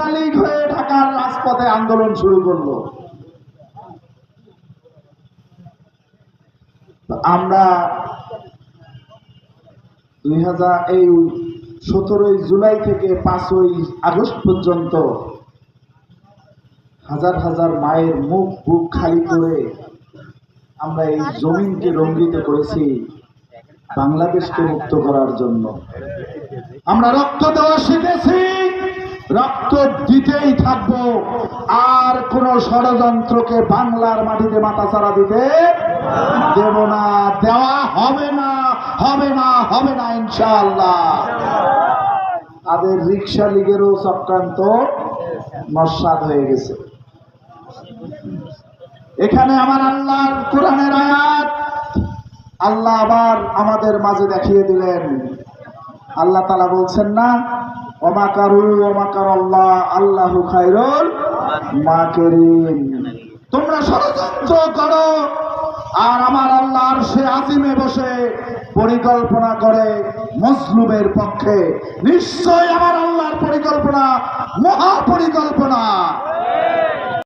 ছাত্রলীগ হয়ে ঢাকার রাজপথে আন্দোলন শুরু করল আমরা দুই হাজার এই সতেরোই জুলাই থেকে পাঁচই আগস্ট পর্যন্ত হাজার হাজার মায়ের মুখ বুক খালি করে আমরা এই জমিনকে রঙ্গিত করেছি বাংলাদেশকে মুক্ত করার জন্য। আমরা রক্ত দেওয়া শিখেছি। রক্ত দিতেই থাকব। আর কোন ষড়যন্ত্রকে বাংলার মাটিতে মাথা ছাড়া দিতে দেব না। দেওয়া হবে না হবে না হবে না ইনশাআল্লাহ। তাদের রিক্সা লীগেরও চক্রান্ত নস্বাদ হয়ে গেছে। এখানে আমার আল্লাহর কোরআনের আয়াত। আল্লাহ আবার আমাদের মাঝে দেখিয়ে দিলেন। আল্লাহ তালা বলছেন না অমাকারু অমাকার আল্লাহ আল্লাহ তোমরা আর আমার আল্লাহর সে বসে পরিকল্পনা করে মজলুমের পক্ষে। নিশ্চয় আমার আল্লাহর পরিকল্পনা মহা পরিকল্পনা